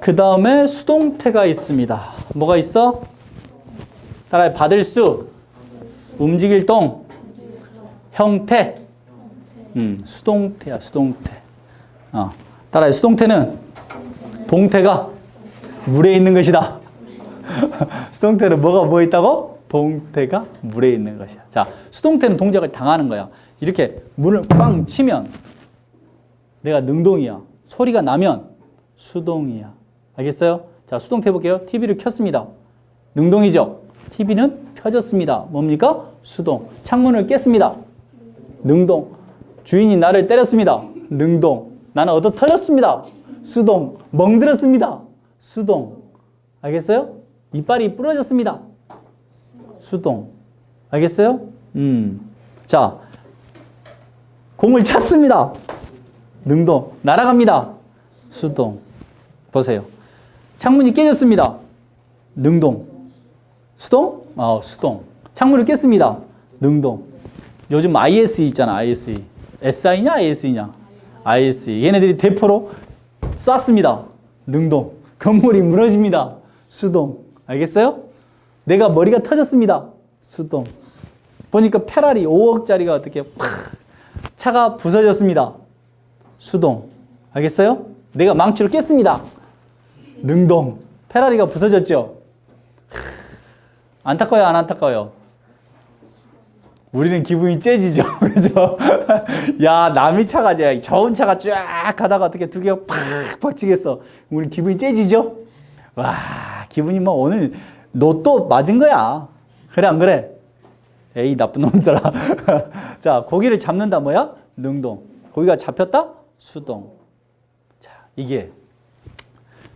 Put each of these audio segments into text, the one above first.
그 다음에 수동태가 있습니다. 뭐가 있어? 따라해 받을 수, 움직일 동, 형태. 음, 수동태야, 수동태. 어, 따라해 수동태는 동태가 물에 있는 것이다. 수동태는 뭐가 뭐 있다고? 동태가 물에 있는 것이야. 자, 수동태는 동작을 당하는 거야. 이렇게 문을 꽝 치면 내가 능동이야. 소리가 나면 수동이야. 알겠어요? 자, 수동태 볼게요. TV를 켰습니다. 능동이죠? TV는 켜졌습니다. 뭡니까? 수동. 창문을 깼습니다. 능동. 주인이 나를 때렸습니다. 능동. 나는 얻어 터졌습니다. 수동. 멍들었습니다. 수동. 알겠어요? 이빨이 부러졌습니다. 수동. 알겠어요? 음. 자, 공을 찼습니다. 능동. 날아갑니다. 수동. 보세요. 창문이 깨졌습니다. 능동. 수동? 아, 수동. 창문을 깼습니다. 능동. 요즘 ISE 있잖아, ISE. SI냐, ISE냐? ISE. 얘네들이 대포로 쐈습니다. 능동. 건물이 무너집니다. 수동. 알겠어요? 내가 머리가 터졌습니다. 수동. 보니까 페라리 5억짜리가 어떻게 팍 차가 부서졌습니다. 수동. 알겠어요? 내가 망치로 깼습니다. 능동. 페라리가 부서졌죠? 안타까워요, 안 안타까워요? 우리는 기분이 째지죠. 그죠? 야, 남이 차가 제 좋은 차가 쫙 가다가 어떻게 두 개가 팍 박치겠어. 우리 기분이 째지죠? 와, 기분이 뭐 오늘 로또 맞은 거야. 그래, 안 그래? 에이, 나쁜 놈들아. 자, 고기를 잡는다 뭐야? 능동. 고기가 잡혔다? 수동. 자, 이게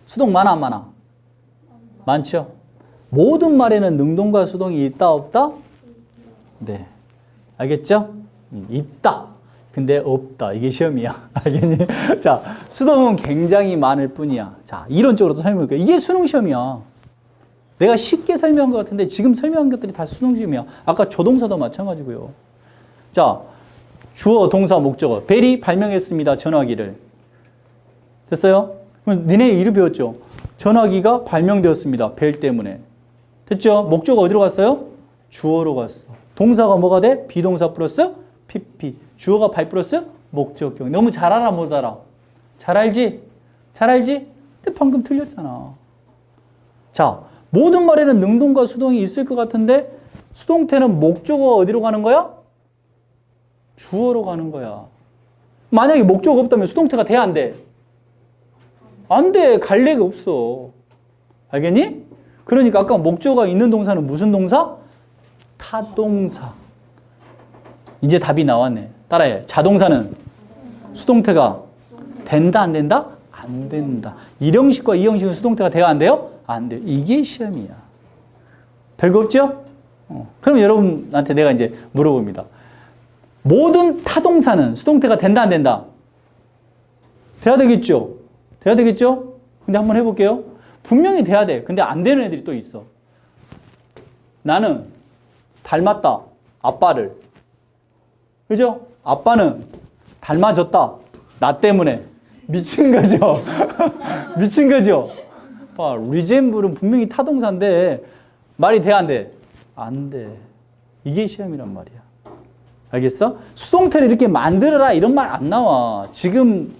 수동 많아, 안 많아? 많죠? 모든 말에는 능동과 수동이 있다, 없다? 네. 알겠죠? 음, 있다. 근데 없다. 이게 시험이야. 알겠니? 자, 수동은 굉장히 많을 뿐이야. 자, 이론적으로도 설명할게요. 이게 수능 시험이야. 내가 쉽게 설명한 것 같은데 지금 설명한 것들이 다 수능 시험이야. 아까 조동사도 마찬가지고요. 자, 주어, 동사, 목적어. 벨이 발명했습니다. 전화기를. 됐어요? 니네 이름 배웠죠? 전화기가 발명되었습니다. 벨 때문에. 됐죠? 목적어 어디로 갔어요? 주어로 갔어. 동사가 뭐가 돼? 비동사 플러스 PP. 주어가 발 플러스 목적격. 너무 잘 알아, 못 알아? 잘 알지? 잘 알지? 근데 방금 틀렸잖아. 자, 모든 말에는 능동과 수동이 있을 것 같은데 수동태는 목적어 어디로 가는 거야? 주어로 가는 거야. 만약에 목적어 없다면 수동태가 돼, 안 돼? 안 돼. 갈 리가 없어. 알겠니? 그러니까 아까 목적어가 있는 동사는 무슨 동사? 타동사. 이제 답이 나왔네. 따라해. 자동사는 수동태가 된다, 안 된다? 안 된다. 일형식과 이형식은 수동태가 돼야 안 돼요? 안 돼요. 이게 시험이야. 별거 없죠? 어. 그럼 여러분한테 내가 이제 물어봅니다. 모든 타동사는 수동태가 된다, 안 된다? 돼야 되겠죠? 돼야 되겠죠? 근데 한번 해볼게요. 분명히 돼야 돼. 근데 안 되는 애들이 또 있어. 나는 닮았다. 아빠를. 그죠? 아빠는 닮아졌다. 나 때문에. 미친 거죠? 미친 거죠? 봐, 리젠블은 분명히 타동사인데 말이 돼, 안 돼? 안 돼. 이게 시험이란 말이야. 알겠어? 수동태를 이렇게 만들어라 이런 말 안 나와. 지금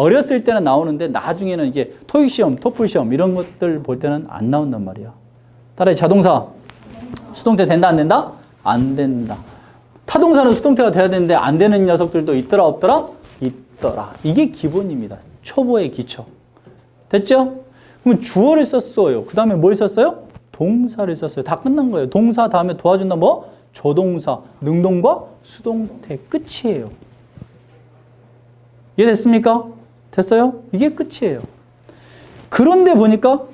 어렸을 때는 나오는데 나중에는 이제 토익 시험, 토플 시험 이런 것들 볼 때는 안 나온단 말이야. 따라해 자동사 수동태 된다 안 된다? 안 된다. 타동사는 수동태가 돼야 되는데 안 되는 녀석들도 있더라 없더라? 있더라. 이게 기본입니다. 초보의 기초. 됐죠? 그럼 주어를 썼어요. 그 다음에 뭘 썼어요? 동사를 썼어요. 다 끝난 거예요. 동사 다음에 도와준다 뭐? 조동사, 능동과 수동태 끝이에요. 이해됐습니까? 됐어요? 이게 끝이에요. 그런데 보니까